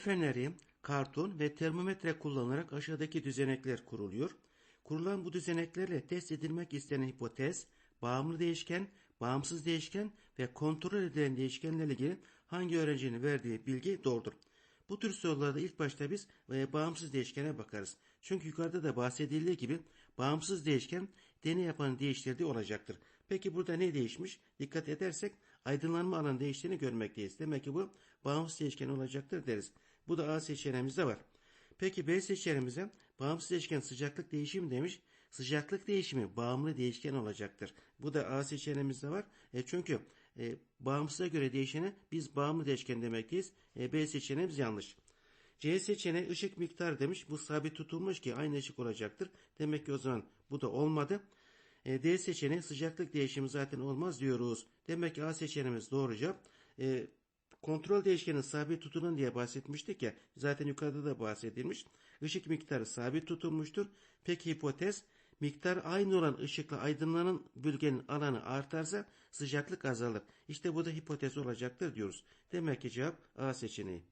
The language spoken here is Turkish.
feneri, karton ve termometre kullanılarak aşağıdaki düzenekler kuruluyor. Kurulan bu düzeneklerle test edilmek istenen hipotez, bağımlı değişken, bağımsız değişken ve kontrol edilen değişkenlerle ilgili hangi öğrencinin verdiği bilgi doğrudur. Bu tür sorularda ilk başta biz e, bağımsız değişkene bakarız. Çünkü yukarıda da bahsedildiği gibi bağımsız değişken deney yapanın değiştirdiği olacaktır. Peki burada ne değişmiş? Dikkat edersek aydınlanma alanı değiştiğini görmekteyiz. Demek ki bu bağımsız değişken olacaktır deriz. Bu da A seçeneğimizde var. Peki B seçeneğimize bağımsız değişken sıcaklık değişimi demiş. Sıcaklık değişimi bağımlı değişken olacaktır. Bu da A seçeneğimizde var. E çünkü e, bağımsıza göre değişene biz bağımlı değişken demekteyiz. E, B seçeneğimiz yanlış. C seçeneği ışık miktarı demiş. Bu sabit tutulmuş ki aynı ışık olacaktır. Demek ki o zaman bu da olmadı. E, D seçeneği sıcaklık değişimi zaten olmaz diyoruz. Demek ki A seçeneğimiz doğru cevap. E, kontrol değişkenin sabit tutulun diye bahsetmiştik ya. Zaten yukarıda da bahsedilmiş. Işık miktarı sabit tutulmuştur. Peki hipotez miktar aynı olan ışıkla aydınlanan bölgenin alanı artarsa sıcaklık azalır. İşte bu da hipotez olacaktır diyoruz. Demek ki cevap A seçeneği.